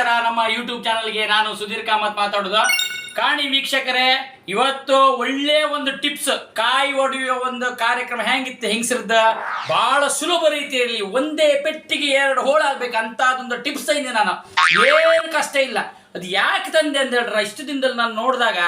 ನಮಸ್ಕಾರ ನಮ್ಮ ಯೂಟ್ಯೂಬ್ ಚಾನಲ್ಗೆ ನಾನು ಸುಧೀರ್ ಕಾಮತ್ ಮಾತಾಡೋದು. ಕಾಣಿ ವೀಕ್ಷಕರೇ, ಇವತ್ತು ಒಳ್ಳೆ ಒಂದು ಟಿಪ್ಸ್ ಕಾಯಿ ಒಡೆಯುವ ಒಂದು ಕಾರ್ಯಕ್ರಮ ಹೆಂಗಿತ್ತು ಹೆಂಗಸರ್ದ ಬಹಳ ಸುಲಭ ರೀತಿಯಲ್ಲಿ ಒಂದೇ ಪೆಟ್ಟಿಗೆ ಎರಡು ಹೋಳಾಗ್ಬೇಕು ಅಂತದೊಂದು ಟಿಪ್ಸ್ ತಂದೆ ನಾನು. ಏನು ಕಷ್ಟ ಇಲ್ಲ. ಅದು ಯಾಕೆ ತಂದೆ ಅಂತ ಹೇಳ್ರ ಇಷ್ಟು ದಿನದಲ್ಲಿ ನಾನು ನೋಡಿದಾಗ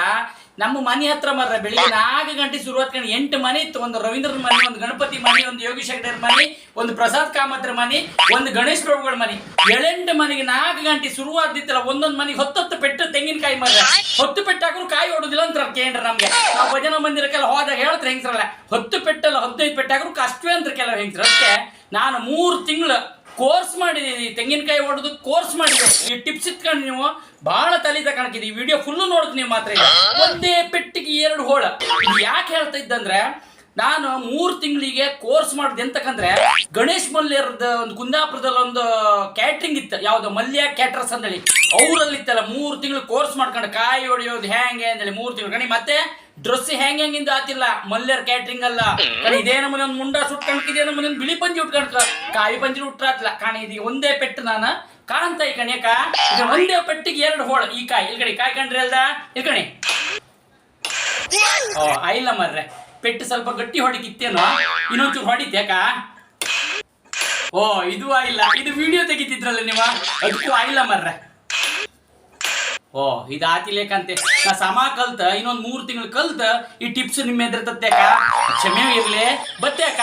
ನಮ್ಮ ಮನೆ ಹತ್ರ ಮಾತ್ರ ಬೆಳಿಗ್ಗೆ ನಾಲ್ಕು ಗಂಟೆ ಶುರುವಾತ್ ಕಂಡು ಎಂಟು ಮನೆ ಇತ್ತು, ಒಂದು ರವೀಂದ್ರ ಮನೆ, ಒಂದು ಗಣಪತಿ ಮನೆ, ಒಂದು ಯೋಗೀಶ್ ಹೆಗ್ಡೆರ್ ಮನೆ, ಒಂದು ಪ್ರಸಾದ್ ಕಾಮತ್ರ ಮನೆ, ಒಂದು ಗಣೇಶ್ ಪ್ರಭುಗಳ ಮನೆ. ಏಳೆಂಟು ಮನೆಗೆ ನಾಲ್ಕು ಗಂಟೆ ಶುರುವಾದಿತ್ತಲ್ಲ ಒಂದೊಂದು ಮನೆಗೆ ಹೊತ್ತೊತ್ತು ಪೆಟ್ಟು ತೆಂಗಿನಕಾಯಿ ಮರ ಹೊತ್ತು ಪೆಟ್ಟಾಕ್ರು ಕಾಯಿ ಹೊಡುದಿಲ್ಲ ಅಂತ ಕೇಂದ್ರ ನಮ್ಗೆ. ನಾವು ಭಜನ ಮಂದಿರಕ್ಕೆಲ್ಲ ಹೋದಾಗ ಹೇಳ್ತಾರೆ ಹೆಂಗಸ್ರಲ್ಲ, ಹೊತ್ತು ಪೆಟ್ಟಲ್ಲ, ಹದಿನೈದು ಪೆಟ್ಟಾಕ್ರು ಕಷ್ಟವೇ ಅಂತ ಕೆಲವು ಹೆಂಗ್ಸ್ರು. ಅದಕ್ಕೆ ನಾನು ಮೂರು ತಿಂಗಳು ಕೋರ್ಸ್ ಮಾಡಿದೀನಿ, ತೆಂಗಿನಕಾಯಿ ಹೊಡೆದು ಕೋರ್ಸ್ ಮಾಡಿದೆ. ಈ ಟಿಪ್ಸ್ ಇಟ್ಕೊಂಡು ನೀವು ಬಹಳ ತಲೆ ತಗೊಂಡಿದ್ದೀವಿ ಈ ವಿಡಿಯೋ ಫುಲ್ಲು ನೋಡಿದ್ ನೀವು ಮಾತ್ರ ಒಂದೇ ಪೆಟ್ಟಿಗೆ ಎರಡು ಹೋಳ. ಯಾಕೆ ಹೇಳ್ತಾ ಇದ್ದಂದ್ರೆ, ನಾನು ಮೂರು ತಿಂಗಳಿಗೆ ಕೋರ್ಸ್ ಮಾಡಿದೆ ಅಂತಕಂದ್ರೆ, ಗಣೇಶ್ ಮಲ್ಯರದ ಒಂದು ಕುಂದಾಪುರದಲ್ಲಿ ಒಂದು ಕ್ಯಾಟ್ರಿಂಗ್ ಇತ್ತು. ಯಾವ್ದು ಮಲ್ಯ ಕ್ಯಾಟ್ರಸ್ ಅಂತೇಳಿ ಅವರಲ್ಲಿ ಇತ್ತಲ್ಲ ಮೂರು ತಿಂಗಳು ಕೋರ್ಸ್ ಮಾಡ್ಕೊಂಡು ಕಾಯಿ ಹೊಡೆಯೋದು ಹೆಂಗೆ ಅಂತೇಳಿ ಮೂರು ತಿಂಗಳು. ಕಣಿ, ಮತ್ತೆ ಡ್ರೆಸ್ ಹೆಂಗ್ ಹೆಂಗಿಂದ ಆತಿಲ್ಲ. ಮಲ್ಯರ್ ಕ್ಯಾಟ್ರಿಂಗ್ ಅಲ್ಲ. ಇದೇ ನಮ್ಮನೆ ಒಂದು ಮುಂಡ ಸುಟ್ಕಣಕ್ ಇದೇ ನಮ್ಮನೆ ಒಂದು ಬಿಳಿ ಪಂಜಿ ಉಟ್ಕಣಕ ಕಾಯಿ ಪಂಜಿ ಉಟ್ರಾತ್ಲ ಕಾಣ ಇದು ಒಂದೇ ಪೆಟ್ಟು ನಾನು. ಕಾಣ್ತ ಈ ಕಣ್ಯಕ ಇದು ಒಂದೇ ಪೆಟ್ಟಿಗೆ ಎರಡು ಹೋಳ. ಈ ಕಾಯಿ. ಇಲ್ಲಿ ಕಣಿ ಕಾಯಿ ಕಂಡ್ರಿ ಅಲ್ದ? ಇಲ್ಲಿ ಕಣಿ. ಓ ಆಯಿಲ್ಲ ಮರ್ರೆ. ಪೆಟ್ಟು ಸ್ವಲ್ಪ ಗಟ್ಟಿ ಹೊಡಿಕಿತ್ತೇನೋ? ಇನ್ನೊಂಚೂರು ಹೊಡಿತ ಅಕ್ಕ. ಓ ಇದು ಆಯಿಲ್ಲ ಇದು ವಿಡಿಯೋ ತೆಗಿತಿದ್ರಲ್ಲ ನೀವು? ಅದಕ್ಕೂ ಆಯಿಲ್ಲ ಮರ್ರೆ. ಓ, ಇದು ಆತಿಲೇಕಂತೆ ನಾ ಸಮ ಕಲ್ತ, ಇನ್ನೊಂದು ಮೂರು ತಿಂಗಳು ಕಲ್ತ ಈ ಟಿಪ್ಸ್ ನಿಮ್ಮ ಎದುರು ತತ್ತೇಕ ಕ್ಷಮೆ ಇರ್ಲಿ. ಬತ್ತೇಕ